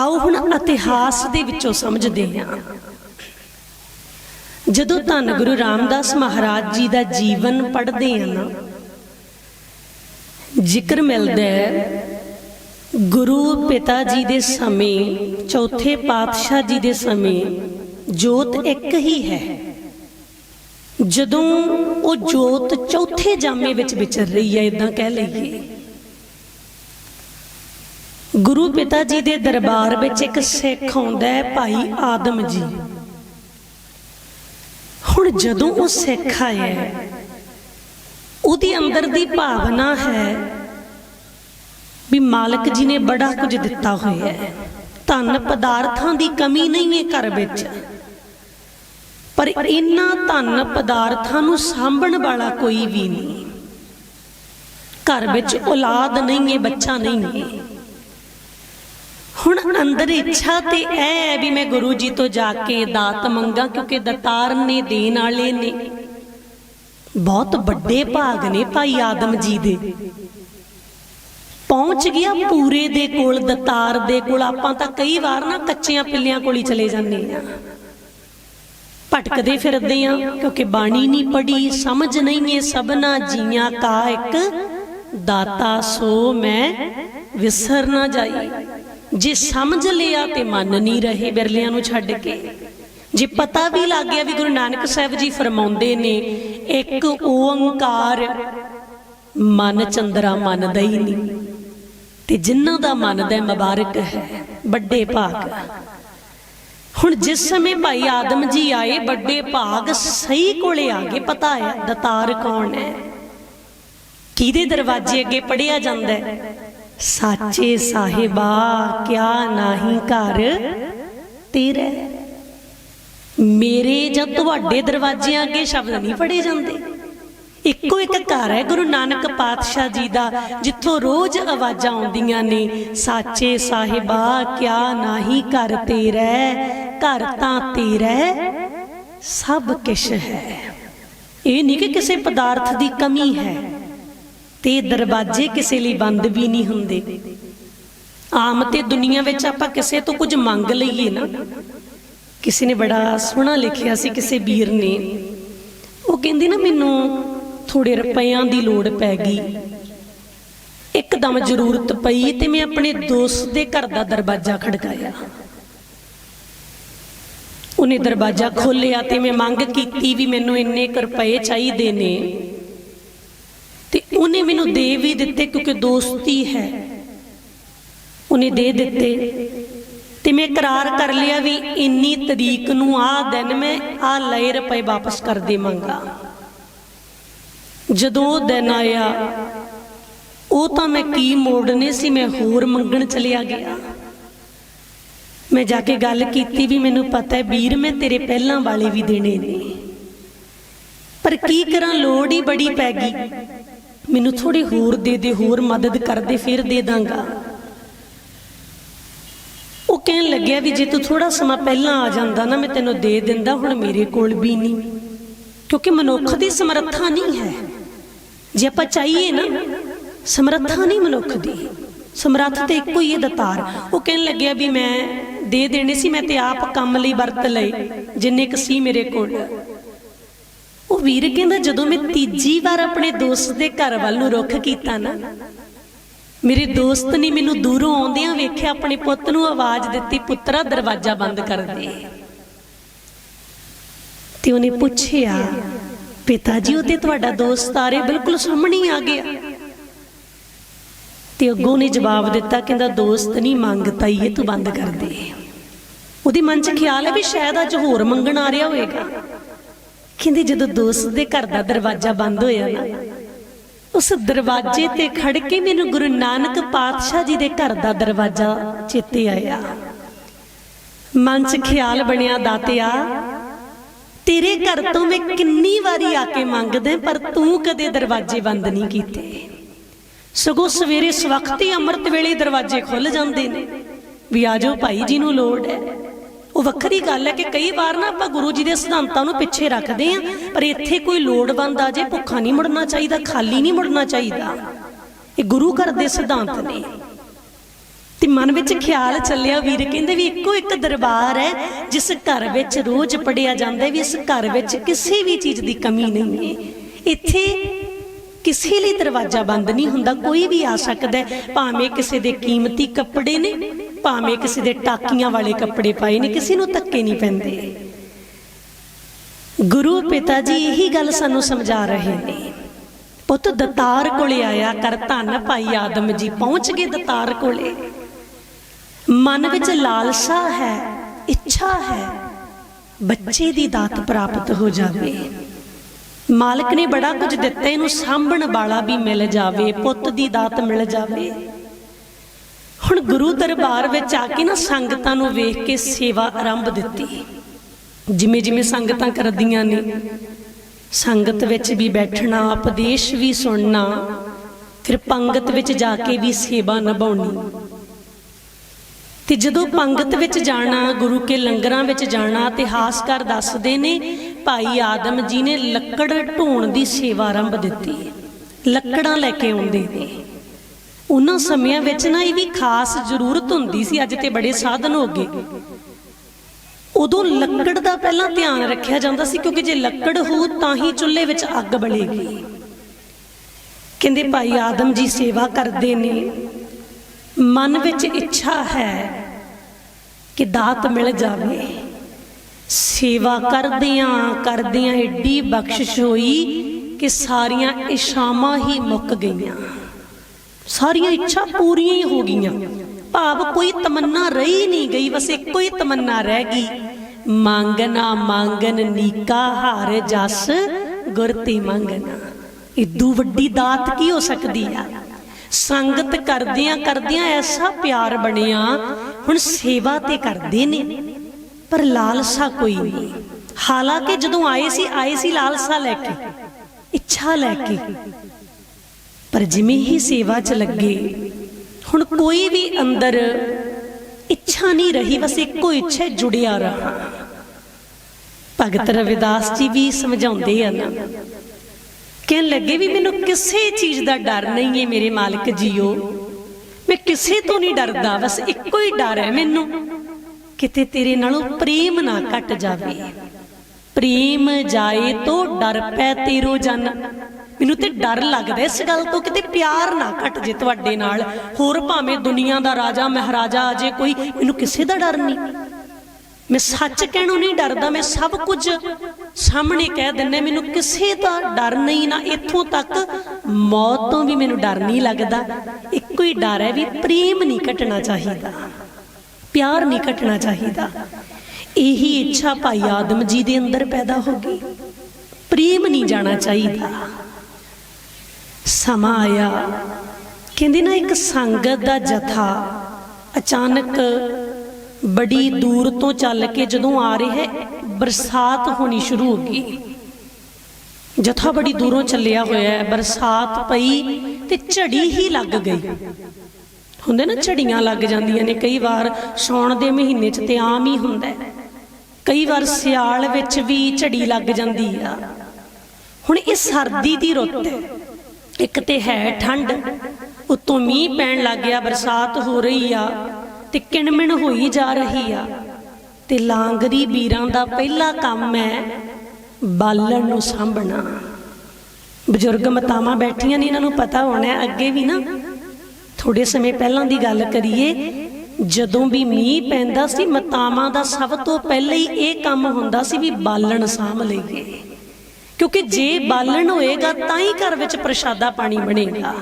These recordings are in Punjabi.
ਆਓ ਹੁਣ ਇਤਿਹਾਸ ਦੇ ਵਿੱਚੋਂ ਸਮਝਦੇ ਹਾਂ। ਜਦੋਂ ਧੰਨ ਗੁਰੂ ਰਾਮਦਾਸ ਮਹਾਰਾਜ ਜੀ ਦਾ ਜੀਵਨ ਪੜ੍ਹਦੇ ਹਾਂ ਨਾ, ਜ਼ਿਕਰ ਮਿਲਦਾ ਹੈ, ਗੁਰੂ ਪਿਤਾ ਜੀ ਦੇ ਸਮੇਂ, ਚੌਥੇ ਪਾਤਸ਼ਾਹ ਜੀ ਦੇ ਸਮੇਂ ਜੋਤ ਇੱਕ ਹੀ ਹੈ। ਜਦੋਂ ਉਹ ਜੋਤ ਚੌਥੇ ਜਾਮੇ ਵਿੱਚ ਵਿਚਰ ਰਹੀ ਹੈ ਇਦਾਂ ਕਹਿ ਲਈਏ। ਗੁਰੂ ਪਿਤਾ ਜੀ ਦੇ ਦਰਬਾਰ ਵਿੱਚ ਇੱਕ ਸਿੱਖ ਆਉਂਦਾ ਹੈ, ਭਾਈ ਆਦਮ ਜੀ। ਹੁਣ ਜਦੋਂ ਉਹ ਸਿੱਖ ਆਇਆ ਉਹਦੀ ਅੰਦਰ ਦੀ ਭਾਵਨਾ ਹੈ ਵੀ ਮਾਲਕ ਜੀ ਨੇ ਬੜਾ ਕੁਝ ਦਿੱਤਾ ਹੋਇਆ ਹੈ। ਧਨ ਪਦਾਰਥਾਂ ਦੀ ਕਮੀ ਨਹੀਂ ਹੈ ਘਰ ਵਿੱਚ। ਪਰ ਇਹਨਾਂ ਧਨ ਪਦਾਰਥਾਂ ਨੂੰ ਸਾਂਭਣ ਵਾਲਾ ਕੋਈ ਵੀ ਨਹੀਂ। ਘਰ ਵਿੱਚ ਔਲਾਦ ਨਹੀਂ ਹੈ, ਬੱਚਾ ਨਹੀਂ ਹੈ। ਹੁਣ ਅੰਦਰ ਇੱਛਾ ਤੇ ਇਹ ਹੈ ਵੀ ਮੈਂ ਗੁਰੂ ਜੀ ਤੋਂ ਜਾ ਕੇ ਦਾਤ ਮੰਗਾ, ਕਿਉਂਕਿ ਦਤਾਰ ਨੇ ਦੇਣ ਵਾਲੇ ਨੇ। ਬਹੁਤ ਵੱਡੇ ਭਾਗ ਨੇ ਭਾਈ ਆਦਮ ਜੀ ਦੇ। ਪਹੁੰਚ ਗਿਆ ਪੂਰੇ ਦੇ ਕੋਲ, ਦਤਾਰ ਦੇ ਕੋਲ। ਆਪਾਂ ਤਾਂ ਕਈ ਵਾਰ ਨਾ ਕੱਚਿਆਂ ਪਿੱਲਿਆਂ ਕੋਲ ਹੀ ਚਲੇ ਜਾਂਦੇ ਆ ਭਟਕਦੇ ਫਿਰਦੇ ਆ ਕਿਉਂਕਿ ਬਾਣੀ ਨਹੀਂ ਪੜੀ ਸਮਝ ਨਹੀਂ ਏ ਸਭਨਾ ਜੀਆਂ ਕਾ ਇੱਕ। ਦਾਤਾ ਸੋ ਮੈਂ ਵਿਸਰ ਨਾ ਜਾਈ। ਜੇ ਸਮਝ ਲਿਆ ਤੇ ਮੰਨ ਨਹੀਂ ਰਹੇ ਬਿਰਲਿਆਂ ਨੂੰ ਛੱਡ ਕੇ। ਜੇ ਪਤਾ ਵੀ ਲੱਗ ਗਿਆ ਵੀ ਗੁਰੂ ਨਾਨਕ ਸਾਹਿਬ ਜੀ ਫਰਮਾਉਂਦੇ ਨੇ ਇੱਕ ਓੰਕਾਰ ਮਨ ਚੰਦਰਾ ਮੰਨਦਾ ਹੀ ਨਹੀਂ। ਤੇ ਜਿਨ੍ਹਾਂ ਦਾ ਮੰਨਦਾ ਹੈ, ਮੁਬਾਰਕ ਹੈ ਵੱਡੇ ਭਾਗ। ਹੁਣ ਜਿਸ ਸਮੇਂ ਭਾਈ ਆਦਮ ਜੀ ਆਏ ਵੱਡੇ ਭਾਗ ਸਹੀ ਕੋਲੇ ਆ ਗਏ ਪਤਾ ਹੈ ਦਤਾਰ ਕੌਣ ਹੈ। ਕਿਹਦੇ ਦਰਵਾਜ਼ੇ ਅੱਗੇ ਪੜਿਆ ਜਾਂਦਾ ਹੈ? ਸਾਚੇ ਸਾਹਿਬਾ ਕਿਆ ਨਾਹੀ ਘਰ? ਤੇਰੇ। ਮੇਰੇ ਜਾਂ ਤੁਹਾਡੇ ਦਰਵਾਜ਼ਿਆਂ ਅੱਗੇ ਸ਼ਬਦ ਨਹੀਂ ਪੜੇ ਜਾਂਦੇ। ਇੱਕੋ ਇੱਕ ਘਰ ਹੈ ਗੁਰੂ ਨਾਨਕ ਪਾਤਸ਼ਾਹ ਜੀ ਦਾ ਜਿੱਥੋਂ ਰੋਜ਼ ਆਵਾਜ਼ਾਂ ਆਉਂਦੀਆਂ ਨੇ। ਸਾਚੇ ਸਾਹਿਬਾ ਕਿਆ ਨਾਹੀ ਘਰ ਤੇਰਾ ਘਰ ਤਾਂ ਤੇਰਾ ਸਭ ਕਿਛ ਹੈ। ਇਹ ਨਹੀਂ ਕਿ ਕਿਸੇ ਪਦਾਰਥ ਦੀ ਕਮੀ ਹੈ। ਤੇ ਦਰਵਾਜ਼ੇ ਕਿਸੇ ਲਈ ਬੰਦ ਵੀ ਨਹੀਂ ਹੁੰਦੇ। ਆਮ ਤੇ ਦੁਨੀਆ ਵਿੱਚ ਆਪਾਂ ਕਿਸੇ ਤੋਂ ਕੁਝ ਮੰਗ ਲਈਏ ਨਾ। ਕਿਸੇ ਨੇ ਬੜਾ ਸੋਹਣਾ ਲਿਖਿਆ ਸੀ ਕਿਸੇ ਵੀਰ ਨੇ। ਉਹ ਕਹਿੰਦੀ ਨਾ ਮੈਨੂੰ ਥੋੜੇ ਰੁਪਈਆਂ ਦੀ ਲੋੜ ਪੈ ਗਈ। ਇੱਕਦਮ ਜ਼ਰੂਰਤ ਪਈ ਤੇ ਮੈਂ ਆਪਣੇ ਦੋਸਤ ਦੇ ਘਰ ਦਾ ਦਰਵਾਜ਼ਾ ਖੜਕਾਇਆ। ਉਹਨੇ ਦਰਵਾਜ਼ਾ ਖੋਲ੍ਹਿਆ ਤੇ ਮੈਂ ਮੰਗ ਕੀਤੀ ਵੀ ਮੈਨੂੰ ਇੰਨੇ ਕੁ ਰੁਪਏ ਚਾਹੀਦੇ ਨੇ। ਉਹਨੇ ਮੈਨੂੰ ਦੇ ਵੀ ਦਿੱਤੇ ਕਿਉਂਕਿ ਦੋਸਤੀ ਹੈ। ਉਹਨੇ ਦੇ ਦਿੱਤੇ। ਤੇ ਮੈਂ ਇਕਰਾਰ ਕਰ ਲਿਆ ਵੀ ਇੰਨੀ ਤਰੀਕ ਨੂੰ ਆਹ ਦਿਨ ਮੈਂ ਆਹ ਲਏ ਰੁਪਏ ਵਾਪਸ ਕਰ ਦੇਵਾਂਗਾ। ਜਦੋਂ ਉਹ ਦਿਨ ਆਇਆ, ਉਹ ਤਾਂ ਮੈਂ ਕੀ ਮੋੜਨੇ ਸੀ, ਮੈਂ ਹੋਰ ਮੰਗਣ ਚਲਿਆ ਗਿਆ। ਮੈਂ ਜਾ ਕੇ ਗੱਲ ਕੀਤੀ ਵੀ ਮੈਨੂੰ ਪਤਾ ਹੈ, ਵੀਰ ਮੈਂ ਤੇਰੇ ਪਹਿਲਾਂ ਵਾਲੇ ਵੀ ਦੇਣੇ ਨੇ। ਪਰ ਕੀ ਕਰਾਂ, ਲੋੜ ਹੀ ਬੜੀ ਪੈ ਗਈ। ਮੈਨੂੰ ਥੋੜੀ ਹੋਰ ਦੇ ਦੇ, ਹੋਰ ਮਦਦ ਕਰ ਦੇ ਫਿਰ ਦੇ ਦਾਂਗਾ। ਉਹ ਕਹਿਣ ਲੱਗਿਆ ਵੀ ਜੇ ਤੂੰ ਥੋੜਾ ਸਮਾਂ ਪਹਿਲਾਂ ਆ ਜਾਂਦਾ ਨਾ, ਮੈਂ ਤੈਨੂੰ ਦੇ ਦਿੰਦਾ, ਹੁਣ ਮੇਰੇ ਕੋਲ ਵੀ ਨਹੀਂ। ਕਿਉਂਕਿ ਮਨੁੱਖ ਦੀ ਸਮਰੱਥਾ ਨਹੀਂ ਹੈ। ਜੇ ਆਪਾਂ ਚਾਹੀਏ ਨਾ, ਸਮਰੱਥਾ ਨਹੀਂ ਮਨੁੱਖ ਦੀ। ਸਮਰੱਥ ਤੇ ਇੱਕੋ ਹੀ ਹੈ ਦਤਾਰ ਉਹ ਕਹਿਣ ਲੱਗਿਆ ਵੀ ਮੈਂ ਦੇ ਦੇਣੇ ਸੀ, ਮੈਂ ਤੇ ਆਪ ਕੰਮ ਲਈ ਵਰਤ ਲਏ, ਜਿੰਨੇ ਕੁ ਸੀ ਮੇਰੇ ਕੋਲ। ਉਹ ਵੀਰ ਕਹਿੰਦਾ, ਜਦੋਂ ਮੈਂ ਤੀਜੀ ਵਾਰ ਆਪਣੇ ਦੋਸਤ ਦੇ ਘਰ ਵੱਲ ਨੂੰ ਰੁੱਖ ਕੀਤਾ ਨਾ, ਮੇਰੇ ਦੋਸਤ ਨੇ ਮੈਨੂੰ ਦੂਰੋਂ ਆਉਂਦਿਆਂ ਵੇਖਿਆ ਆਪਣੇ ਪੁੱਤ ਨੂੰ ਆਵਾਜ਼ ਦਿੱਤੀ, ਪੁੱਤਰਾ, ਦਰਵਾਜ਼ਾ ਬੰਦ ਕਰ ਦੇ। ਤੇ ਉਹਨੇ ਪੁੱਛਿਆ, ਪਿਤਾ ਜੀ ਉਹ ਤੇ ਤੁਹਾਡਾ ਦੋਸਤ ਆ ਰਿਹਾ, ਬਿਲਕੁਲ ਸਾਹਮਣੇ ਆ ਗਿਆ। ਤੇ ਅੱਗੋਂ ਨੇ ਜਵਾਬ ਦਿੱਤਾ, ਕਹਿੰਦਾ, ਦੋਸਤ ਨਹੀਂ ਮੰਗਤਾ ਹੀ ਇਹ ਤੂੰ ਬੰਦ ਕਰ ਦੇ। ਉਹਦੇ ਮਨ 'ਚ ਖਿਆਲ ਹੈ ਵੀ ਸ਼ਾਇਦ ਅੱਜ ਹੋਰ ਮੰਗਣ ਆ ਰਿਹਾ ਹੋਵੇਗਾ। ਕਹਿੰਦੇ ਜਦੋਂ ਦੋਸਤ ਦੇ ਘਰ ਦਾ ਦਰਵਾਜ਼ਾ ਬੰਦ ਹੋਇਆ ਨਾ, ਉਸ ਦਰਵਾਜ਼ੇ ਤੇ ਖੜ ਕੇ ਮੈਨੂੰ ਗੁਰੂ ਨਾਨਕ ਪਾਤਸ਼ਾਹ ਜੀ ਦੇ ਘਰ ਦਾ ਦਰਵਾਜ਼ਾ ਚੇਤੇ ਆਇਆ। ਮਨ 'ਚ ਖਿਆਲ ਬਣਿਆ, ਦਾਤਿਆ, ਤੇਰੇ ਘਰ ਤੋਂ ਮੈਂ ਕਿੰਨੀ ਵਾਰੀ ਆ ਕੇ ਮੰਗਦਾ, ਪਰ ਤੂੰ ਕਦੇ ਦਰਵਾਜ਼ੇ ਬੰਦ ਨਹੀਂ ਕੀਤੇ। ਸਗੋਂ ਸਵੇਰੇ ਸਵਖਤੀ ਅੰਮ੍ਰਿਤ ਵੇਲੇ ਦਰਵਾਜ਼ੇ ਖੁੱਲ ਜਾਂਦੇ ਨੇ, ਵੀ ਆਜੋ ਭਾਈ ਜੀ ਨੂੰ ਲੋੜ ਹੈ। ਉਹ ਵੱਖਰੀ ਗੱਲ ਹੈ ਕਿ ਕਈ ਵਾਰ ਨਾ ਆਪਾਂ ਗੁਰੂ ਜੀ ਦੇ ਸਿਧਾਂਤਾਂ ਨੂੰ ਪਿੱਛੇ ਰੱਖਦੇ ਆਂ ਪਰ ਇੱਥੇ ਕੋਈ ਲੋੜਵੰਦ ਆ ਜੇ ਭੁੱਖਾ ਨਹੀਂ ਮੁੜਨਾ ਚਾਹੀਦਾ, ਖਾਲੀ ਨਹੀਂ ਮੁੜਨਾ ਚਾਹੀਦਾ। ਇਹ ਗੁਰੂ ਘਰ ਦੇ ਸਿਧਾਂਤ ਨੇ। ਤੇ ਮਨ ਵਿੱਚ ਖਿਆਲ ਚੱਲਿਆ ਵੀਰ, ਕਹਿੰਦੇ ਵੀ ਇੱਕੋ ਇੱਕ ਦਰਬਾਰ ਹੈ, ਜਿਸ ਘਰ ਵਿੱਚ ਰੋਜ਼ ਪੜਿਆ ਜਾਂਦਾ ਵੀ ਇਸ ਘਰ ਵਿੱਚ ਕਿਸੇ ਵੀ ਚੀਜ਼ ਦੀ ਕਮੀ ਨਹੀਂ ਹੈ। ਇੱਥੇ ਕਿਸੇ ਲਈ ਦਰਵਾਜ਼ਾ ਬੰਦ ਨਹੀਂ ਹੁੰਦਾ, ਕੋਈ ਵੀ ਆ ਸਕਦਾ ਭਾਵੇਂ ਕਿਸੇ ਦੇ ਕੀਮਤੀ ਕੱਪੜੇ ਨੇ ਭਾਵੇਂ ਕਿਸੇ ਦੇ ਟਾਕੀਆਂ ਵਾਲੇ ਕੱਪੜੇ ਪਾਏ ਨੇ, ਕਿਸੇ ਨੂੰ ਧੱਕੇ ਨਹੀਂ ਪੈਂਦੇ। ਗੁਰੂ ਪਿਤਾ ਜੀ ਇਹੀ ਗੱਲ ਸਾਨੂੰ ਸਮਝਾ ਰਹੇ ਨੇ। ਪੁੱਤ ਦਤਾਰ ਕੋਲੇ ਆਇਆ ਕਰ, ਧੰਨ ਭਾਈ ਆਦਮ ਜੀ, ਪਹੁੰਚ ਗਏ ਦਤਾਰ ਕੋਲੇ। ਮਨ ਵਿੱਚ ਲਾਲਸਾ ਹੈ, ਇੱਛਾ ਹੈ, ਬੱਚੇ ਦੀ ਦਾਤ ਪ੍ਰਾਪਤ ਹੋ ਜਾਵੇ। ਮਾਲਕ ਨੇ ਬੜਾ ਕੁਝ ਦਿੱਤਾ, ਇਹਨੂੰ ਸਾਂਭਣ ਵਾਲਾ ਵੀ ਮਿਲ ਜਾਵੇ, ਪੁੱਤ ਦੀ ਦਾਤ ਮਿਲ ਜਾਵੇ। ਹੁਣ ਗੁਰੂ ਦਰਬਾਰ ਵਿੱਚ ਆ ਕੇ ਨਾ ਸੰਗਤਾਂ ਨੂੰ ਵੇਖ ਕੇ ਸੇਵਾ ਆਰੰਭ ਦਿੱਤੀ। ਜਿਵੇਂ ਜਿਵੇਂ ਸੰਗਤਾਂ ਕਰਦੀਆਂ ਨੇ, ਸੰਗਤ ਵਿੱਚ ਵੀ ਬੈਠਣਾ, ਉਪਦੇਸ਼ ਵੀ ਸੁਣਨਾ, ਫਿਰ ਪੰਗਤ ਵਿੱਚ ਜਾ ਕੇ ਵੀ ਸੇਵਾ ਨਿਭਾਉਣੀ। ਤੇ ਜਦੋਂ ਪੰਗਤ ਵਿੱਚ ਜਾਣਾ, ਗੁਰੂ ਕੇ ਲੰਗਰਾਂ ਵਿੱਚ ਜਾਣਾ ਇਤਿਹਾਸਕਾਰ ਦੱਸਦੇ ਨੇ, ਭਾਈ ਆਦਮ ਜੀ ਨੇ ਲੱਕੜ ਢੋਣ ਦੀ ਸੇਵਾ ਆਰੰਭ ਦਿੱਤੀ। ਲੱਕੜਾਂ ਲੈ ਕੇ ਆਉਂਦੇ ਨੇ। ਉਹਨਾਂ ਸਮਿਆਂ ਵਿੱਚ ਨਾ ਇਹ ਵੀ ਖਾਸ ਜ਼ਰੂਰਤ ਹੁੰਦੀ ਸੀ, ਅੱਜ ਤੇ ਬੜੇ ਸਾਧਨ ਹੋ ਗਏ। ਉਦੋਂ ਲੱਕੜ ਦਾ ਪਹਿਲਾਂ ਧਿਆਨ ਰੱਖਿਆ ਜਾਂਦਾ ਸੀ, ਕਿਉਂਕਿ ਜੇ ਲੱਕੜ ਹੋ ਤਾਂ ਹੀ ਚੁੱਲ੍ਹੇ ਵਿੱਚ ਅੱਗ ਬਲੇਗੀ। ਕਹਿੰਦੇ ਭਾਈ ਆਦਮ ਜੀ ਸੇਵਾ ਕਰਦੇ ਨੇ। ਮਨ ਵਿੱਚ ਇੱਛਾ ਹੈ ਕਿ ਦਾਤ ਮਿਲ ਜਾਵੇ। ਸੇਵਾ ਕਰਦਿਆਂ ਕਰਦਿਆਂ ਏਡੀ ਬਖਸ਼ਿਸ਼ ਹੋਈ ਕਿ ਸਾਰੀਆਂ ਇਸ਼ਾਵਾਂ ਹੀ ਮੁੱਕ ਗਈਆਂ। ਸਾਰੀਆਂ ਇੱਛਾ ਪੂਰੀਆਂ ਹੀ ਹੋ ਗਈਆਂ। ਭਾਵ ਕੋਈ ਤਮੰਨਾ ਰਹੀ ਨਹੀਂ ਗਈ, ਬਸ ਇੱਕੋ ਹੀ ਤਮੰਨਾ ਰਹਿ ਗਈ। ਮੰਗਣਾ ਮੰਗਨ, ਨੀਕਾ ਹਾਰ ਜਸ, ਗੁਰ ਤੇ ਇਦੂ ਵੱਡੀ ਦਾਤ ਕੀ ਹੋ ਸਕਦੀ ਆ? ਸੰਗਤ ਕਰਦਿਆਂ ਕਰਦਿਆਂ ਐਸਾ ਪਿਆਰ ਬਣਿਆ, ਹੁਣ ਸੇਵਾ ਤੇ ਕਰਦੇ ਨੇ। ਪਰ ਲਾਲਸਾ ਕੋਈ ਨਹੀਂ। ਹਾਲਾਂਕਿ ਜਦੋਂ ਆਏ ਸੀ ਆਏ ਸੀ ਲਾਲਸਾ ਲੈ ਕੇ, ਇੱਛਾ ਲੈ ਕੇ। ਪਰ ਜਿਵੇਂ ਹੀ ਸੇਵਾ 'ਚ ਲੱਗੇ, ਹੁਣ ਕੋਈ ਵੀ ਅੰਦਰ ਇੱਛਾ ਨਹੀਂ ਰਹੀ, ਬਸ ਇੱਕੋ ਇੱਛਾ ਜੁੜਿਆ ਰਹਾ। ਭਗਤ ਰਵਿਦਾਸ ਜੀ ਵੀ ਸਮਝਾਉਂਦੇ ਆ ਨਾ, ਕਹਿਣ ਲੱਗੇ ਵੀ ਮੈਨੂੰ ਕਿਸੇ ਚੀਜ਼ ਦਾ ਡਰ ਨਹੀਂ ਹੈ ਮੇਰੇ ਮਾਲਕ ਜੀਓ। ਮੈਂ ਕਿਸੇ ਤੋਂ ਨਹੀਂ ਡਰਦਾ, ਬਸ ਇੱਕੋ ਹੀ ਡਰ ਹੈ ਮੈਨੂੰ, ਕਿਤੇ ਤੇਰੇ ਨਾਲੋਂ ਪ੍ਰੇਮ ਨਾ ਘਟ ਜਾਵੇ। ਪ੍ਰੇਮ ਜਾਏ ਤੋ ਡਰ ਪੈ ਤੇਰੋ ਜਨ। ਮੈਨੂੰ ਤੇ ਡਰ ਲੱਗਦਾ ਇਸ ਗੱਲ ਤੋਂ ਕਿਤੇ ਪਿਆਰ ਨਾ ਘਟ ਜੇ ਤੁਹਾਡੇ ਨਾਲ। ਹੋਰ ਭਾਵੇਂ ਦੁਨੀਆ ਦਾ ਰਾਜਾ, ਮਹਾਰਾਜਾ ਆ ਜੇ, ਕੋਈ ਮੈਨੂੰ ਕਿਸੇ ਦਾ ਡਰ ਨਹੀਂ। ਮੈਂ ਸੱਚ ਕਹਿਣੋਂ ਨਹੀਂ ਡਰਦਾ, ਮੈਂ ਸਭ ਕੁਝ ਸਾਹਮਣੇ ਕਹਿ ਦਿੰਨੇ ਮੈਨੂੰ ਕਿਸੇ ਦਾ ਡਰ ਨਹੀਂ ਨਾ। ਇੱਥੋਂ ਤੱਕ ਮੌਤ ਤੋਂ ਵੀ ਮੈਨੂੰ ਡਰ ਨਹੀਂ ਲੱਗਦਾ। ਇੱਕੋ ਹੀ ਡਰ ਹੈ ਵੀ ਪ੍ਰੇਮ ਨਹੀਂ ਘਟਣਾ ਚਾਹੀਦਾ। ਪਿਆਰ ਨਹੀਂ ਘਟਣਾ ਚਾਹੀਦਾ। ਇਹੀ ਇੱਛਾ ਭਾਈ ਆਦਮ ਜੀ ਦੇ ਅੰਦਰ ਪੈਦਾ ਹੋ ਗਈ। ਪ੍ਰੇਮ ਨਹੀਂ ਜਾਣਾ ਚਾਹੀਦਾ। ਸਮਾਂ ਆਇਆ। ਕਹਿੰਦੇ ਨਾ ਇੱਕ ਸੰਗਤ ਦਾ ਜਥਾ ਅਚਾਨਕ ਬੜੀ ਦੂਰ ਤੋਂ ਚੱਲ ਕੇ ਜਦੋਂ ਆ ਰਿਹਾ ਹੈ, ਬਰਸਾਤ ਹੋਣੀ ਸ਼ੁਰੂ ਹੋ ਗਈ। ਜਥਾ ਬੜੀ ਦੂਰੋਂ ਚੱਲਿਆ ਹੋਇਆ ਹੈ, ਬਰਸਾਤ ਪਈ ਤੇ ਝੜੀ ਹੀ ਲੱਗ ਗਈ। ਹੁੰਦੇ ਨਾ ਝੜੀਆਂ ਲੱਗ ਜਾਂਦੀਆਂ ਨੇ, ਕਈ ਵਾਰ ਸੌਣ ਦੇ ਮਹੀਨੇ 'ਚ ਤੇ ਆਮ ਹੀ ਹੁੰਦਾ ਕਈ ਵਾਰ ਸਿਆਲ ਵਿੱਚ ਵੀ ਝੜੀ ਲੱਗ ਜਾਂਦੀ ਆ। ਹੁਣ ਇਹ ਸਰਦੀ ਦੀ ਰੁੱਤ ਹੈ। ਇੱਕ ਤੇ ਹੈ ਠੰਡ, ਉਤੋਂ ਮੀਂਹ ਪੈਣ ਲੱਗ ਗਿਆ ਬਰਸਾਤ ਹੋ ਰਹੀ ਆ ਤੇ ਕਿਣਮਿਣ ਹੋਈ ਜਾ ਰਹੀ ਆ ਤੇ ਲਾਂਗਰੀ ਵੀਰਾਂ ਦਾ ਪਹਿਲਾ ਕੰਮ ਹੈ ਬਾਲਣ ਨੂੰ ਸਾਂਭਣਾ। ਬਜ਼ੁਰਗ ਮਤਾਵਾਂ ਬੈਠੀਆਂ ਨੇ, ਇਹਨਾਂ ਨੂੰ ਪਤਾ ਹੋਣਾ ਅੱਗੇ ਵੀ ਨਾ ਥੋੜੇ ਸਮੇਂ ਪਹਿਲਾਂ ਦੀ ਗੱਲ ਕਰੀਏ, ਜਦੋਂ ਵੀ ਮੀਂਹ ਪੈਂਦਾ ਸੀ, ਮਤਾਵਾਂ ਦਾ ਸਭ ਤੋਂ ਪਹਿਲਾਂ ਹੀ ਇਹ ਕੰਮ ਹੁੰਦਾ ਸੀ ਵੀ ਬਾਲਣ ਸਾਂਭ ਲਈਏ। ਕਿਉਂਕਿ ਜੇ ਬਾਲਣ ਹੋਏਗਾ ਤਾਂ ਹੀ ਘਰ ਵਿੱਚ ਪ੍ਰਸ਼ਾਦਾ ਪਾਣੀ ਬਣੇਗਾ।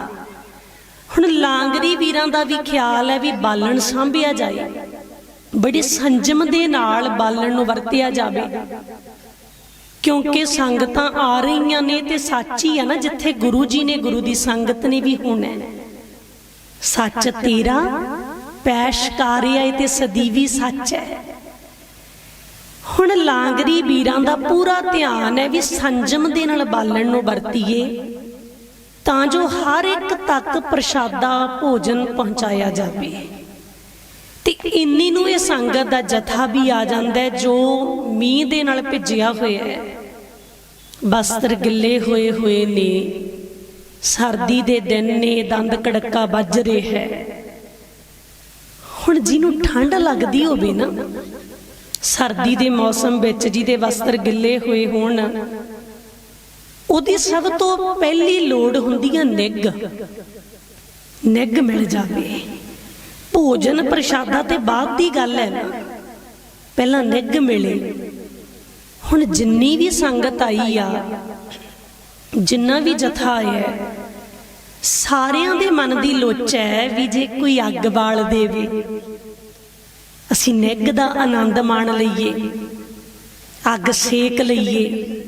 ਹੁਣ ਲਾਂਗਰੀ ਵੀਰਾਂ ਦਾ ਵੀ ਖਿਆਲ ਹੈ ਵੀ ਬਾਲਣ ਸਾਂਭਿਆ ਜਾਏ। ਬੜੇ ਸੰਜਮ ਦੇ ਨਾਲ ਬਾਲਣ ਨੂੰ ਵਰਤਿਆ ਜਾਵੇ। ਕਿਉਂਕਿ ਸੰਗਤਾਂ ਆ ਰਹੀਆਂ ਨੇ ਤੇ ਸੱਚ ਹੀ ਆ ਨਾ ਜਿੱਥੇ ਗੁਰੂ ਜੀ ਨੇ ਗੁਰੂ ਦੀ ਸੰਗਤ ਨੇ ਵੀ ਹੋਣਾ। ਸੱਚ ਤੇਰਾ ਪੈਸ਼ਕਾਰਿਆ ਤੇ ਸਦੀਵੀ ਸੱਚ ਹੈ। ਹੁਣ ਲਾਂਗਰੀ ਵੀਰਾਂ ਦਾ ਪੂਰਾ ਧਿਆਨ ਹੈ ਵੀ ਸੰਜਮ ਦੇ ਨਾਲ ਬਾਲਣ ਨੂੰ ਵਰਤੀਏ, ਤਾਂ ਜੋ ਹਰ ਇੱਕ ਤੱਕ ਪ੍ਰਸ਼ਾਦਾ ਭੋਜਨ ਪਹੁੰਚਾਇਆ ਜਾਵੇ। ਤੇ ਇੰਨੀ ਨੂੰ ਇਹ ਸੰਗਤ ਦਾ ਜਥਾ ਵੀ ਆ ਜਾਂਦਾ ਹੈ, ਜੋ ਮੀਂਹ ਦੇ ਨਾਲ ਭਿੱਜਿਆ ਹੋਇਆ ਹੈ। ਬਸਤਰ ਗਿੱਲੇ ਹੋਏ ਹੋਏ ਨੇ, ਸਰਦੀ ਦੇ ਦਿਨ ਨੇ, ਦੰਦ ਕੜਕਾ ਵੱਜ ਰਿਹਾ ਹੈ। ਹੁਣ ਜਿਹਨੂੰ ਠੰਡ ਲੱਗਦੀ ਹੋਵੇ ਨਾ ਸਰਦੀ ਦੇ ਮੌਸਮ ਵਿੱਚ ਜਿਹਦੇ ਵਸਤਰ ਗਿੱਲੇ ਹੋਏ ਹੋਣ, ਉਹਦੀ ਸਭ ਤੋਂ ਪਹਿਲੀ ਲੋੜ ਹੁੰਦੀ ਹੈ ਨਿੱਘ। ਨਿੱਘ ਮਿਲ ਜਾਵੇ। ਭੋਜਨ ਪ੍ਰਸ਼ਾਦਾ ਤੇ ਬਾਅਦ ਦੀ ਗੱਲ ਹੈ ਪਹਿਲਾਂ ਨਿੱਘ ਮਿਲੇ। ਹੁਣ ਜਿੰਨੀ ਵੀ ਸੰਗਤ ਆਈ ਆ, ਜਿੰਨਾ ਵੀ ਜਥਾ ਆਇਆ ਸਾਰਿਆਂ ਦੇ ਮਨ ਦੀ ਲੋਚ ਹੈ ਵੀ ਜੇ ਕੋਈ ਅੱਗ ਬਾਲ ਦੇਵੇ। ਅਸੀਂ ਨਿੱਘ ਦਾ ਆਨੰਦ ਮਾਣ ਲਈਏ, ਅੱਗ ਸੇਕ ਲਈਏ।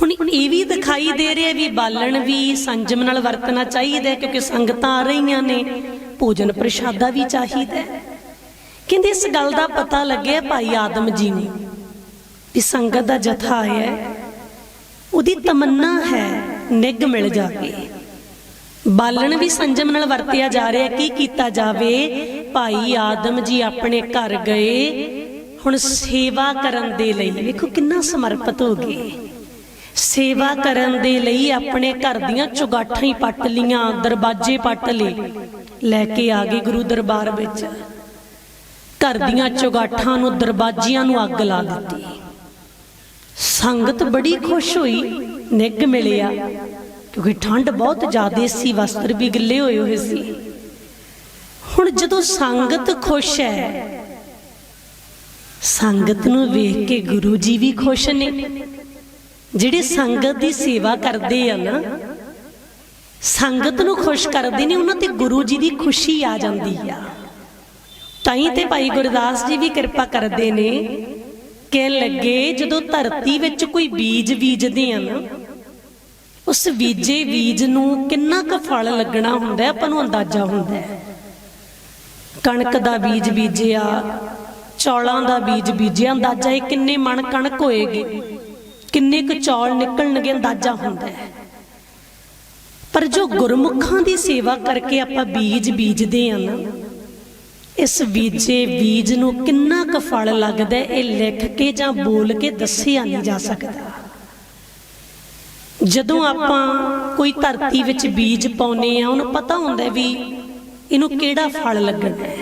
ਹੁਣ ਇਹ ਵੀ ਦਿਖਾਈ ਦੇ ਰਿਹਾ ਵੀ ਬਾਲਣ ਵੀ ਸੰਜਮ ਨਾਲ ਵਰਤਣਾ ਚਾਹੀਦਾ ਕਿਉਂਕਿ ਸੰਗਤਾਂ ਆ ਰਹੀਆਂ ਨੇ, ਭੋਜਨ ਪ੍ਰਸ਼ਾਦਾ ਵੀ ਚਾਹੀਦਾ ਕਹਿੰਦੇ ਇਸ ਗੱਲ ਦਾ ਪਤਾ ਲੱਗਿਆ ਭਾਈ ਆਦਮ ਜੀ ਨੂੰ, ਵੀ ਸੰਗਤ ਦਾ ਜਥਾ ਆਇਆ ਉਹਦੀ ਤਮੰਨਾ ਹੈ ਨਿੱਘ ਮਿਲ ਜਾਵੇ ਬਾਲਣ ਵੀ ਸੰਜਮ ਨਾਲ ਵਰਤਿਆ ਜਾ ਰਿਹਾ ਕੀ ਕੀਤਾ ਜਾਵੇ? ਭਾਈ ਆਦਮ ਜੀ ਆਪਣੇ ਘਰ ਗਏ, ਹੁਣ ਸੇਵਾ ਕਰਨ ਦੇ ਲਈ। ਵੇਖੋ ਕਿੰਨਾ ਸਮਰਪਿਤ ਹੋ ਗਏ। ਸੇਵਾ ਕਰਨ ਦੇ ਲਈ ਆਪਣੇ ਘਰ ਦੀਆਂ ਚੁਗਾਠਾਂ ਹੀ ਪੱਟ ਲੀਆਂ, ਦਰਵਾਜ਼ੇ ਪੱਟ ਲਏ। ਲੈ ਕੇ ਆ ਗਏ ਗੁਰੂ ਦਰਬਾਰ ਵਿੱਚ। ਘਰ ਦੀਆਂ ਚੁਗਾਠਾਂ ਨੂੰ, ਦਰਵਾਜ਼ਿਆਂ ਨੂੰ ਅੱਗ ਲਾ ਦਿੱਤੀ। ਸੰਗਤ ਬੜੀ ਖੁਸ਼ ਹੋਈ, ਨਿੱਘ ਮਿਲਿਆ। ਕਿਉਂਕਿ ਠੰਡ ਬਹੁਤ ਜ਼ਿਆਦਾ ਸੀ, ਵਸਤਰ ਵੀ ਗਿੱਲੇ ਹੋਏ ਹੋਏ ਸੀ। ਹੁਣ ਜਦੋਂ ਸੰਗਤ ਖੁਸ਼ ਹੈ, ਸੰਗਤ ਨੂੰ ਵੇਖ ਕੇ ਗੁਰੂ ਜੀ ਵੀ ਖੁਸ਼ ਨੇ। ਜਿਹੜੇ ਸੰਗਤ ਦੀ ਸੇਵਾ ਕਰਦੇ ਆ ਨਾ, ਸੰਗਤ ਨੂੰ ਖੁਸ਼ ਕਰਦੇ ਨੇ, ਉਹਨਾਂ ਤੇ ਗੁਰੂ ਜੀ ਦੀ ਖੁਸ਼ੀ ਆ ਜਾਂਦੀ ਆ। ਤਾਂ ਹੀ ਤੇ ਭਾਈ ਗੁਰਦਾਸ ਜੀ ਵੀ ਕਿਰਪਾ ਕਰਦੇ ਨੇ, ਕਹਿਣ ਲੱਗੇ ਜਦੋਂ ਧਰਤੀ ਵਿੱਚ ਕੋਈ ਬੀਜ ਬੀਜਦੇ ਆ ਨਾ ਉਸ ਬੀਜੇ ਬੀਜ ਨੂੰ ਕਿੰਨਾ ਕੁ ਫਲ ਲੱਗਣਾ ਹੁੰਦਾ ਆਪਾਂ ਨੂੰ ਅੰਦਾਜ਼ਾ ਹੁੰਦਾ ਹੈ। ਕਣਕ ਦਾ ਬੀਜ ਬੀਜਿਆ, ਚੌਲਾਂ ਦਾ ਬੀਜ ਬੀਜਿਆ, ਅੰਦਾਜ਼ਾ ਇਹ ਕਿੰਨੇ ਮਣ ਕਣਕ ਹੋਏਗੀ? ਕਿੰਨੇ ਕੁ ਚੌਲ ਨਿਕਲਣਗੇ? ਅੰਦਾਜ਼ਾ ਹੁੰਦਾ ਹੈ। ਪਰ ਜੋ ਗੁਰਮੁਖਾਂ ਦੀ ਸੇਵਾ ਕਰਕੇ ਆਪਾਂ ਬੀਜ ਬੀਜਦੇ ਆ ਨਾ, ਇਸ ਬੀਜੇ ਬੀਜ ਨੂੰ ਕਿੰਨਾ ਕੁ ਫਲ ਲੱਗਦਾ ਇਹ ਲਿਖ ਕੇ ਜਾਂ ਬੋਲ ਕੇ ਦੱਸਿਆ ਨਹੀਂ ਜਾ ਸਕਦਾ। ਜਦੋਂ ਆਪਾਂ ਕੋਈ ਧਰਤੀ ਵਿੱਚ ਬੀਜ ਪਾਉਨੇ ਆ ਉਹਨੂੰ ਪਤਾ ਹੁੰਦਾ ਵੀ ਇਹਨੂੰ ਕਿਹੜਾ ਫਲ ਲੱਗਣਾ ਹੈ।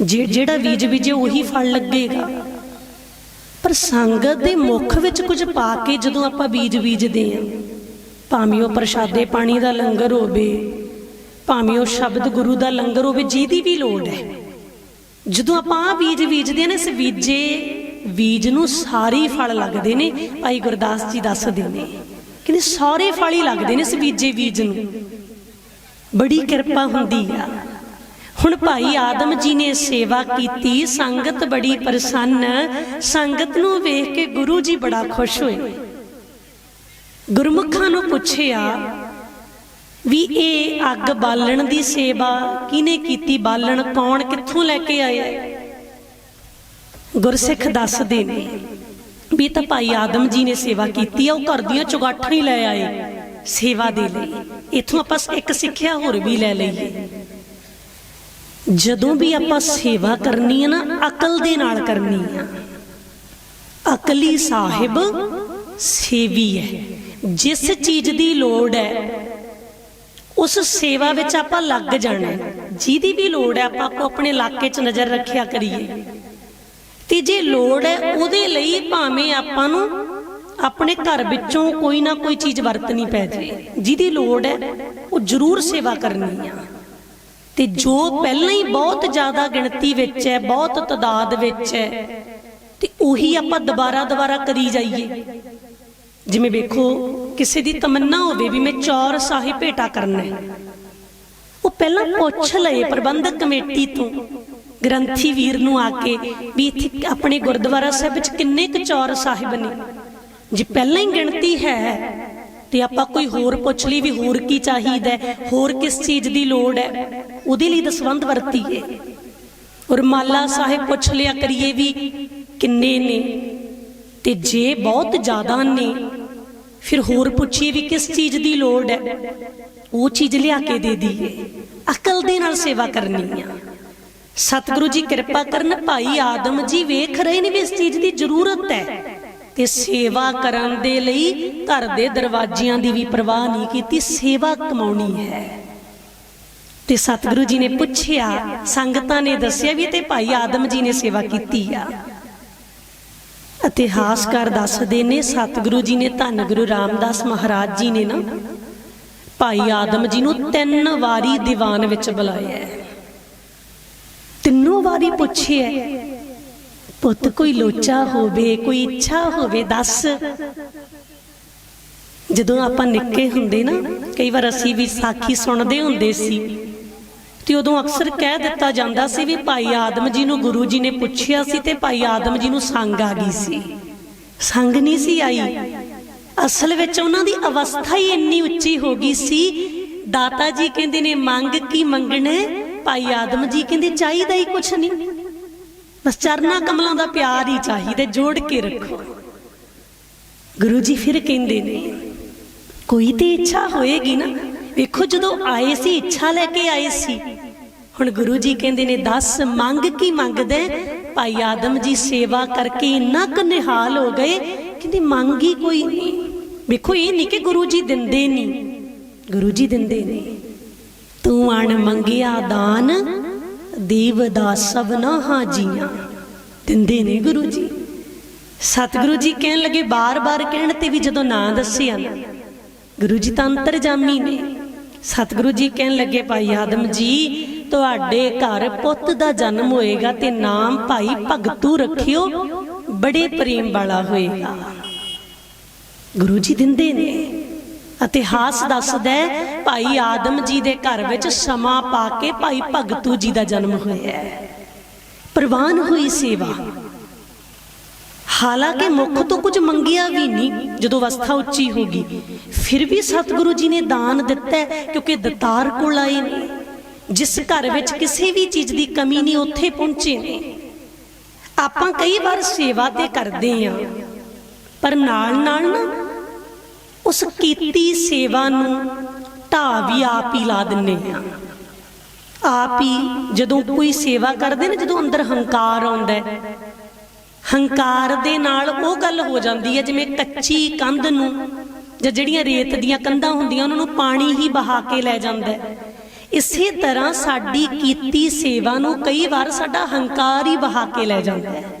ਜੇ- ਜਿਹੜਾ ਬੀਜ ਬੀਜੇ ਉਹੀ ਫਲ ਲੱਗੇਗਾ। ਪਰ ਸੰਗਤ ਦੇ ਮੁਖ ਵਿੱਚ ਕੁਝ ਪਾ ਕੇ ਜਦੋਂ ਆਪਾਂ ਬੀਜ ਬੀਜਦੇ ਆ ਭਾਵੇਂ ਉਹ ਪ੍ਰਸ਼ਾਦੇ ਪਾਣੀ ਦਾ ਲੰਗਰ ਹੋਵੇ, ਭਾਵੇਂ ਉਹ ਸ਼ਬਦ ਗੁਰੂ ਦਾ ਲੰਗਰ ਹੋਵੇ, ਜਿਹਦੀ ਵੀ ਲੋੜ ਹੈ। ਜਦੋਂ ਆਪਾਂ ਆ ਬੀਜ ਬੀਜਦੇ ਆ ਨਾ, ਇਸ ਬੀਜੇ ਬੀਜ ਨੂੰ ਸਾਰੇ ਫਲ ਲੱਗਦੇ ਨੇ, ਭਾਈ ਗੁਰਦਾਸ ਜੀ ਦੱਸਦੇ ਨੇ। ਕਹਿੰਦੇ ਸਾਰੇ ਫਲ ਹੀ ਲੱਗਦੇ ਨੇ ਇਸ ਬੀਜੇ ਬੀਜ ਨੂੰ। ਬੜੀ ਕਿਰਪਾ ਹੁੰਦੀ ਆ। ਹੁਣ ਭਾਈ ਆਦਮ ਜੀ ਨੇ ਸੇਵਾ ਕੀਤੀ, ਸੰਗਤ ਬੜੀ ਪ੍ਰਸੰਨ, ਸੰਗਤ ਨੂੰ ਵੇਖ ਕੇ ਗੁਰੂ ਜੀ ਬੜਾ ਖੁਸ਼ ਹੋਏ। ਗੁਰਮੁਖਾਂ ਨੂੰ ਪੁੱਛਿਆ ਵੀ ਇਹ ਅੱਗ ਬਾਲਣ ਦੀ ਸੇਵਾ ਕਿਹਨੇ ਕੀਤੀ? ਬਾਲਣ ਕੌਣ ਕਿੱਥੋਂ ਲੈ ਕੇ ਆਇਆ? ਗੁਰਸਿੱਖ ਦੱਸਦੇ ਨੇ ਵੀ ਤਾਂ ਭਾਈ ਆਦਮ ਜੀ ਨੇ ਸੇਵਾ ਕੀਤੀ ਆ, ਉਹ ਘਰ ਦੀਆਂ ਚੁਗਾਠਾਂ ਹੀ ਲੈ ਆਏ। ਸੇਵਾ ਦੇ ਲਈ। ਇਥੋਂ ਆਪਾਂ ਇੱਕ ਸਿੱਖਿਆ ਹੋਰ ਵੀ ਲੈ ਲਈਏ। ਜਦੋਂ ਵੀ ਆਪਾਂ ਸੇਵਾ ਕਰਨੀ ਹੈ ਨਾ, ਅਕਲ ਦੇ ਨਾਲ ਕਰਨੀ ਆ। ਅਕਲੀ ਸਾਹਿਬ ਸੇਵੀ ਹੈ ਜਿਸ ਚੀਜ਼ ਦੀ ਲੋੜ ਹੈ ਉਸ ਸੇਵਾ ਵਿੱਚ ਆਪਾਂ ਲੱਗ ਜਾਣਾ ਜਿਹਦੀ ਵੀ ਲੋੜ ਹੈ ਆਪਾਂ ਕੋ ਆਪਣੇ ਇਲਾਕੇ 'ਚ ਨਜ਼ਰ ਰੱਖਿਆ ਕਰੀਏ। ਤੇ ਜੇ ਲੋੜ ਹੈ, ਉਹਦੇ ਲਈ ਭਾਵੇਂ ਆਪਾਂ ਨੂੰ ਆਪਣੇ ਘਰ ਵਿੱਚੋਂ ਕੋਈ ਨਾ ਕੋਈ ਚੀਜ਼ ਵਰਤਣੀ ਪੈ ਜਾਏ ਜਿਹਦੀ ਲੋੜ ਹੈ, ਉਹ ਜ਼ਰੂਰ ਸੇਵਾ ਕਰਨੀ ਆ। ਤੇ ਜੋ ਪਹਿਲਾਂ ਹੀ ਬਹੁਤ ਜ਼ਿਆਦਾ ਗਿਣਤੀ ਵਿੱਚ ਹੈ, ਬਹੁਤ ਤਦਾਦ ਵਿੱਚ ਹੈ, ਤੇ ਉਹੀ ਆਪਾਂ ਦੁਬਾਰਾ ਦੁਬਾਰਾ ਕਰੀ ਜਾਈਏ। ਜਿਵੇਂ ਵੇਖੋ, ਕਿਸੇ ਦੀ ਤਮੰਨਾ ਹੋਵੇ ਵੀ ਮੈਂ ਚੌਰ ਸਾਹਿਬ ਭੇਟਾ ਕਰਨਾ ਹੈ। ਉਹ ਪਹਿਲਾਂ ਪੁੱਛ ਲਏ ਪ੍ਰਬੰਧਕ ਕਮੇਟੀ ਤੋਂ ਗ੍ਰੰਥੀ ਵੀਰ ਨੂੰ ਆ ਕੇ ਵੀ ਇੱਥੇ ਆਪਣੇ ਗੁਰਦੁਆਰਾ ਸਾਹਿਬ ਵਿੱਚ ਕਿੰਨੇ ਕੁ ਚੌਰ ਸਾਹਿਬ ਨੇ। ਜੇ ਪਹਿਲਾਂ ਹੀ ਗਿਣਤੀ ਹੈ, ਤੇ ਆਪਾਂ ਕੋਈ ਹੋਰ ਪੁੱਛ ਲਈ ਵੀ ਹੋਰ ਕੀ ਚਾਹੀਦਾ ਹੋਰ ਕਿਸ ਚੀਜ਼ ਦੀ ਲੋੜ ਹੈ, ਉਹਦੇ ਲਈ ਦਸਵੰਧ ਵਰਤੀਏ ਔਰ ਮਾਲਾ ਸਾਹਿਬ ਪੁੱਛ ਲਿਆ ਕਰੀਏ ਵੀ ਕਿੰਨੇ ਨੇ, ਤੇ ਜੇ ਬਹੁਤ ਜ਼ਿਆਦਾ ਨੇ, ਫਿਰ ਹੋਰ ਪੁੱਛੀਏ ਵੀ ਕਿਸ ਚੀਜ਼ ਦੀ ਲੋੜ ਹੈ। ਉਹ ਚੀਜ਼ ਲਿਆ ਕੇ ਦੇ ਦਈਏ। ਅਕਲ ਦੇ ਨਾਲ ਸੇਵਾ ਕਰਨੀ ਆ। ਸਤਿਗੁਰੂ ਜੀ ਕਿਰਪਾ ਕਰਨ, ਭਾਈ ਆਦਮ ਜੀ ਵੇਖ ਰਹੇ ਨੇ ਵੀ ਇਸ ਚੀਜ਼ ਦੀ ਜ਼ਰੂਰਤ ਹੈ। ਤੇ ਸੇਵਾ ਕਰਨ ਦੇ ਲਈ ਘਰ ਦੇ ਦਰਵਾਜ਼ਿਆਂ ਦੀ ਵੀ ਪਰਵਾਹ ਨਹੀਂ ਕੀਤੀ, ਸੇਵਾ ਕਮਾਉਣੀ ਹੈ। ਤੇ ਸਤਿਗੁਰੂ ਜੀ ਨੇ ਪੁੱਛਿਆ, ਸੰਗਤਾਂ ਨੇ ਦੱਸਿਆ ਵੀ ਤੇ ਭਾਈ ਆਦਮ ਜੀ ਨੇ ਸੇਵਾ ਕੀਤੀ ਆ। ਇਤਿਹਾਸਕਾਰ ਦੱਸਦੇ ਨੇ, ਸਤਿਗੁਰੂ ਜੀ ਨੇ ਧੰਨ ਗੁਰੂ ਰਾਮਦਾਸ ਮਹਾਰਾਜ ਜੀ ਨੇ ਨਾ, ਭਾਈ ਆਦਮ ਜੀ ਨੂੰ ਤਿੰਨ ਵਾਰੀ ਦੀਵਾਨ ਵਿੱਚ ਬੁਲਾਇਆ ਹੈ। ਤਿੰਨੋਂ ਵਾਰੀ ਪੁੱਛਿਆ, ਪੁੱਤ, ਕੋਈ ਲੋਚਾ ਹੋਵੇ, ਕੋਈ ਇੱਛਾ ਹੋਵੇ, ਦੱਸ। ਜਦੋਂ ਆਪਾਂ ਨਿੱਕੇ ਹੁੰਦੇ ਨਾ, ਕਈ ਵਾਰ ਅਸੀਂ ਵੀ ਸਾਖੀ ਸੁਣਦੇ ਹੁੰਦੇ ਸੀ, ਤੇ ਉਦੋਂ ਅਕਸਰ ਕਹਿ ਦਿੱਤਾ ਜਾਂਦਾ ਸੀ ਵੀ ਭਾਈ ਆਦਮ ਜੀ ਨੂੰ ਗੁਰੂ ਜੀ ਨੇ ਪੁੱਛਿਆ ਸੀ ਤੇ ਭਾਈ ਆਦਮ ਜੀ ਨੂੰ ਸੰਗ ਆ ਗਈ ਸੀ। ਸੰਗ ਨਹੀਂ ਸੀ ਆਈ। ਅਸਲ ਵਿੱਚ ਉਹਨਾਂ ਦੀ ਅਵਸਥਾ ਹੀ ਇੰਨੀ ਉੱਚੀ ਹੋ ਗਈ ਸੀ, ਦਾਤਾ ਜੀ ਕਹਿੰਦੇ ਨੇ, ਮੰਗ ਕੀ ਮੰਗਣਾ ਭਾਈ ਆਦਮ ਜੀ ਕਹਿੰਦੇ ਚਾਹੀਦਾ ਹੀ ਕੁਛ ਨਹੀਂ। ਬਸ ਚਰਨਾ ਕਮਲਾਂ ਦਾ ਪਿਆਰ ਹੀ ਚਾਹੀਦਾ, ਜੋੜ ਕੇ ਰੱਖੋ। ਗੁਰੂ ਜੀ ਫਿਰ ਕਹਿੰਦੇ ਨੇ, ਕੋਈ ਤੇ ਇੱਛਾ ਹੋਏਗੀ ਨਾ। ਵੇਖੋ ਜਦੋਂ ਆਏ ਸੀ, ਇੱਛਾ ਲੈ ਕੇ ਆਏ ਸੀ। ਹੁਣ ਗੁਰੂ ਜੀ ਕਹਿੰਦੇ ਨੇ, ਦੱਸ ਮੰਗ ਕੀ ਮੰਗਦਾ ਭਾਈ ਆਦਮ ਜੀ ਸੇਵਾ ਕਰਕੇ ਇੰਨਾ ਕੁ ਨਿਹਾਲ ਹੋ ਗਏ, ਕਹਿੰਦੇ ਮੰਗੀ ਕੋਈ ਨਹੀਂ। ਵੇਖੋ ਇਹ ਨਹੀਂ ਕਿ ਗੁਰੂ ਜੀ ਦਿੰਦੇ ਨਹੀਂ। ਗੁਰੂ ਜੀ ਦਿੰਦੇ ਨੇ। ਤੂੰ ਅਣ ਮੰਗਿਆ ਦਾਨ, ਦੇਵ ਦਾ ਸਭਨਾ ਹਾਜੀਆਂ। ਦਿੰਦੇ ਨੇ ਗੁਰੂ ਜੀ। ਸਤਿਗੁਰੂ ਜੀ ਕਹਿਣ ਲੱਗੇ, ਬਾਰ-ਬਾਰ ਕਹਿਣ ਤੇ ਵੀ ਜਦੋਂ ਨਾਂ ਦੱਸਿਆ ਗੁਰੂ ਜੀ ਤਾਂ ਅੰਤਰਜਾਮੀ ਨੇ। ਸਤਿਗੁਰੂ ਜੀ ਕਹਿਣ ਲੱਗੇ, ਭਾਈ ਆਦਮ ਜੀ, ਤੁਹਾਡੇ ਘਰ ਪੁੱਤ ਦਾ ਜਨਮ ਹੋਏਗਾ ਤੇ ਨਾਮ ਭਾਈ ਭਗਤੂ ਰੱਖਿਓ, ਬੜੇ ਪ੍ਰੇਮ ਵਾਲਾ ਹੋਏਗਾ। ਗੁਰੂ ਜੀ ਦਿੰਦੇ ਨੇ। ਇਤਿਹਾਸ ਦੱਸਦਾ ਹੈ, ਭਾਈ ਆਦਮ ਜੀ ਦੇ ਘਰ ਵਿੱਚ ਸਮਾਂ ਪਾ ਕੇ ਭਾਈ ਭਗਤੂ ਜੀ ਦਾ ਜਨਮ ਹੋਇਆ ਹੈ। ਪ੍ਰਵਾਨ ਹੋਈ ਸੇਵਾ। ਹਾਲਾਂਕਿ ਮੁੱਖ ਤੋਂ ਕੁਝ ਮੰਗਿਆ ਵੀ ਨਹੀਂ ਜਦੋਂ ਅਵਸਥਾ ਉੱਚੀ ਹੋ ਗਈ ਫਿਰ ਵੀ ਸਤਿਗੁਰੂ ਜੀ ਨੇ ਦਾਨ ਦਿੱਤਾ ਕਿਉਂਕਿ ਦਤਾਰ ਕੋਲ ਆਏ ਨੇ। ਜਿਸ ਘਰ ਵਿੱਚ ਕਿਸੇ ਵੀ ਚੀਜ਼ ਦੀ ਕਮੀ ਨਹੀਂ ਉੱਥੇ ਪਹੁੰਚੇ ਨੇ। ਆਪਾਂ ਕਈ ਵਾਰ ਸੇਵਾ ਤੇ ਕਰਦੇ ਆ ਪਰ ਨਾਲ ਨਾਲ ਨਾ ਉਸ ਕੀਤੀ ਸੇਵਾ ਨੂੰ ਢਾਹ ਵੀ ਆਪ ਹੀ ਲਾ ਦਿੰਨੇ ਆ। ਆਪ ਹੀ ਜਦੋਂ ਕੋਈ ਸੇਵਾ ਕਰਦੇ ਨੇ, ਜਦੋਂ ਅੰਦਰ ਹੰਕਾਰ ਆਉਂਦਾ ਹੈ, ਹੰਕਾਰ ਦੇ ਨਾਲ ਉਹ ਗੱਲ ਹੋ ਜਾਂਦੀ ਹੈ, ਜਿਵੇਂ ਕੱਚੀ ਕੰਧ ਨੂੰ ਜਾਂ ਜਿਹੜੀਆਂ ਰੇਤ ਦੀਆਂ ਕੰਧਾਂ ਹੁੰਦੀਆਂ, ਉਹਨਾਂ ਨੂੰ ਪਾਣੀ ਹੀ ਬਹਾ ਕੇ ਲੈ ਜਾਂਦਾ ਹੈ। ਇਸੇ ਤਰ੍ਹਾਂ ਸਾਡੀ ਕੀਤੀ ਸੇਵਾ ਨੂੰ ਕਈ ਵਾਰ ਸਾਡਾ ਹੰਕਾਰ ਹੀ ਬਹਾ ਕੇ ਲੈ ਜਾਂਦਾ ਹੈ।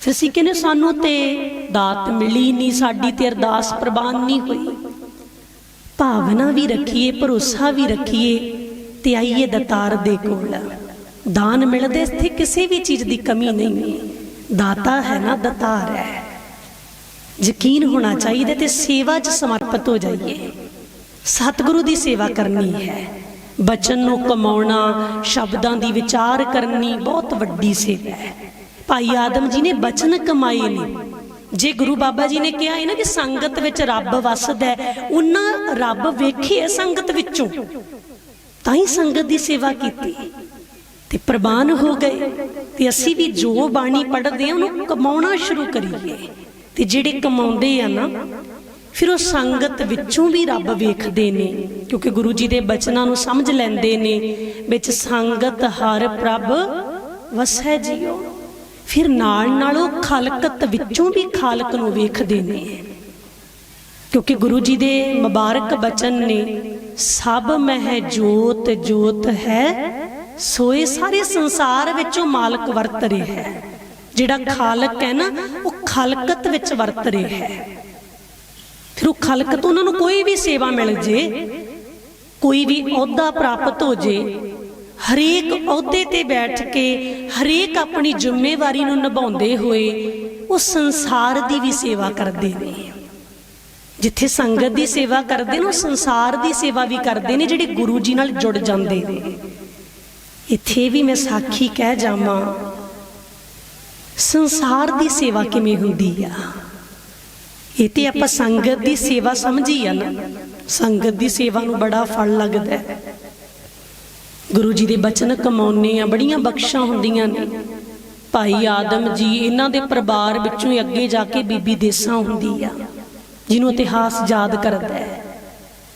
ਫਿਰ ਅਸੀਂ ਕਹਿੰਦੇ, ਸਾਨੂੰ ਤੇ ਦਾਤ ਮਿਲੀ ਨਹੀਂ ਸਾਡੀ ਤੇ ਅਰਦਾਸ ਪ੍ਰਵਾਨ ਨਹੀਂ ਹੋਈ। ਭਾਵਨਾ ਵੀ ਰੱਖੀਏ, ਭਰੋਸਾ ਵੀ ਰੱਖੀਏ ਤੇ ਆਈਏ ਦਤਾਰ ਦੇ ਕੋਲ। ਦਾਨ ਮਿਲਦੇ ਇੱਥੇ ਕਿਸੇ ਵੀ ਚੀਜ਼ ਦੀ ਕਮੀ ਨਹੀਂ। ਦਾਤਾ ਹੈ ਨਾ, ਦਤਾਰ ਹੈ। ਯਕੀਨ ਹੋਣਾ ਚਾਹੀਦਾ ਤੇ ਸੇਵਾ 'ਚ ਸਮਰਪਿਤ ਹੋ ਜਾਈਏ। ਸਤਿਗੁਰੂ ਦੀ ਸੇਵਾ ਕਰਨੀ ਹੈ। ਬਚਨ ਨੂੰ ਕਮਾਉਣਾ, ਸ਼ਬਦਾਂ ਦੀ ਵਿਚਾਰ ਕਰਨੀ ਬਹੁਤ ਵੱਡੀ ਸੇਵਾ ਹੈ। ਭਾਈ ਆਦਮ ਜੀ ਨੇ ਬਚਨ ਕਮਾਏ ਨੇ। ਜੇ ਗੁਰੂ ਬਾਬਾ ਜੀ ਨੇ ਕਿਹਾ ਹੈ ਨਾ ਕਿ ਸੰਗਤ ਵਿੱਚ ਰੱਬ ਵਸਦਾ ਹੈ, ਉਹਨਾਂ ਰੱਬ ਵੇਖੀ ਹੈ ਸੰਗਤ ਵਿੱਚੋਂ। ਤਾਂ ਹੀ ਸੰਗਤ ਦੀ ਸੇਵਾ ਕੀਤੀ। ਤੇ ਪ੍ਰਵਾਨ ਹੋ ਗਏ। ਤੇ ਅਸੀਂ ਵੀ ਜੋ ਬਾਣੀ ਪੜ੍ਹਦੇ ਆ ਉਹਨੂੰ ਕਮਾਉਣਾ ਸ਼ੁਰੂ ਕਰੀਏ। ਤੇ ਜਿਹੜੇ ਕਮਾਉਂਦੇ ਆ ਨਾ, ਫਿਰ ਉਹ ਸੰਗਤ ਵਿੱਚੋਂ ਵੀ ਰੱਬ ਵੇਖਦੇ ਨੇ। ਕਿਉਂਕਿ ਗੁਰੂ ਜੀ ਦੇ ਬਚਨਾਂ ਨੂੰ ਸਮਝ ਲੈਂਦੇ ਨੇ, ਵਿੱਚ ਸੰਗਤ ਹਰ ਪ੍ਰਭ ਵਸੈ ਜੀਓ। ਫਿਰ ਨਾਲ ਨਾਲ ਉਹ ਖਲਕਤ ਵਿੱਚੋਂ ਵੀ ਖਾਲਕ ਨੂੰ ਵੇਖਦੇ ਨੇ। ਕਿਉਂਕਿ ਗੁਰੂ ਜੀ ਦੇ ਮੁਬਾਰਕ ਬਚਨ ਨੇ, ਸਭ ਮਹਿ ਜੋਤ ਜੋਤ ਹੈ, ਸੋਏ ਸਾਰੇ ਸੰਸਾਰ ਵਿੱਚੋਂ ਮਾਲਕ ਵਰਤ ਰਿਹਾ ਹੈ। ਜਿਹੜਾ ਖਾਲਕ ਹੈ ਨਾ, ਉਹ ਖਲਕਤ ਵਿੱਚ ਵਰਤ ਰਿਹਾ ਹੈ। ਫਿਰ ਉਹ ਖਲਕਤ ਉਹਨਾਂ ਨੂੰ ਕੋਈ ਵੀ ਸੇਵਾ ਮਿਲ ਜੇ, ਕੋਈ ਵੀ ਅਹੁਦਾ ਪ੍ਰਾਪਤ ਹੋ ਜੇ ਹਰੇਕ ਅਹੁਦੇ ਤੇ ਬੈਠ ਕੇ ਹਰੇਕ ਆਪਣੀ ਜ਼ਿੰਮੇਵਾਰੀ ਨੂੰ ਨਿਭਾਉਂਦੇ ਹੋਏ ਉਹ ਸੰਸਾਰ ਦੀ ਵੀ ਸੇਵਾ ਕਰਦੇ ਨੇ। ਜਿੱਥੇ ਸੰਗਤ ਦੀ ਸੇਵਾ ਕਰਦੇ ਨੇ, ਉਹ ਸੰਸਾਰ ਦੀ ਸੇਵਾ ਵੀ ਕਰਦੇ ਨੇ, ਜਿਹੜੇ ਗੁਰੂ ਜੀ ਨਾਲ ਜੁੜ ਜਾਂਦੇ ਨੇ। ਇੱਥੇ ਵੀ ਮੈਂ ਸਾਖੀ ਕਹਿ ਜਾਵਾਂ, ਸੰਸਾਰ ਦੀ ਸੇਵਾ ਕਿਵੇਂ ਹੁੰਦੀ ਆ? ਇਹ ਤੇ ਆਪਾਂ ਸੰਗਤ ਦੀ ਸੇਵਾ ਸਮਝੀ ਆ ਨਾ। ਸੰਗਤ ਦੀ ਸੇਵਾ ਨੂੰ ਬੜਾ ਫਲ ਲੱਗਦਾ ਹੈ। ਗੁਰੂ ਜੀ ਦੇ ਬਚਨ ਕਮਾਉਣੇ ਆ ਬੜੀਆਂ ਬਖਸ਼ਾਂ ਹੁੰਦੀਆਂ ਨੇ। ਭਾਈ ਆਦਮ ਜੀ ਇਹਨਾਂ ਦੇ ਪਰਿਵਾਰ ਵਿੱਚੋਂ ਹੀ ਅੱਗੇ ਜਾ ਕੇ ਬੀਬੀ ਦੇਸਾਂ ਹੁੰਦੀ ਆ, ਜਿਹਨੂੰ ਇਤਿਹਾਸ ਯਾਦ ਕਰਦਾ ਹੈ।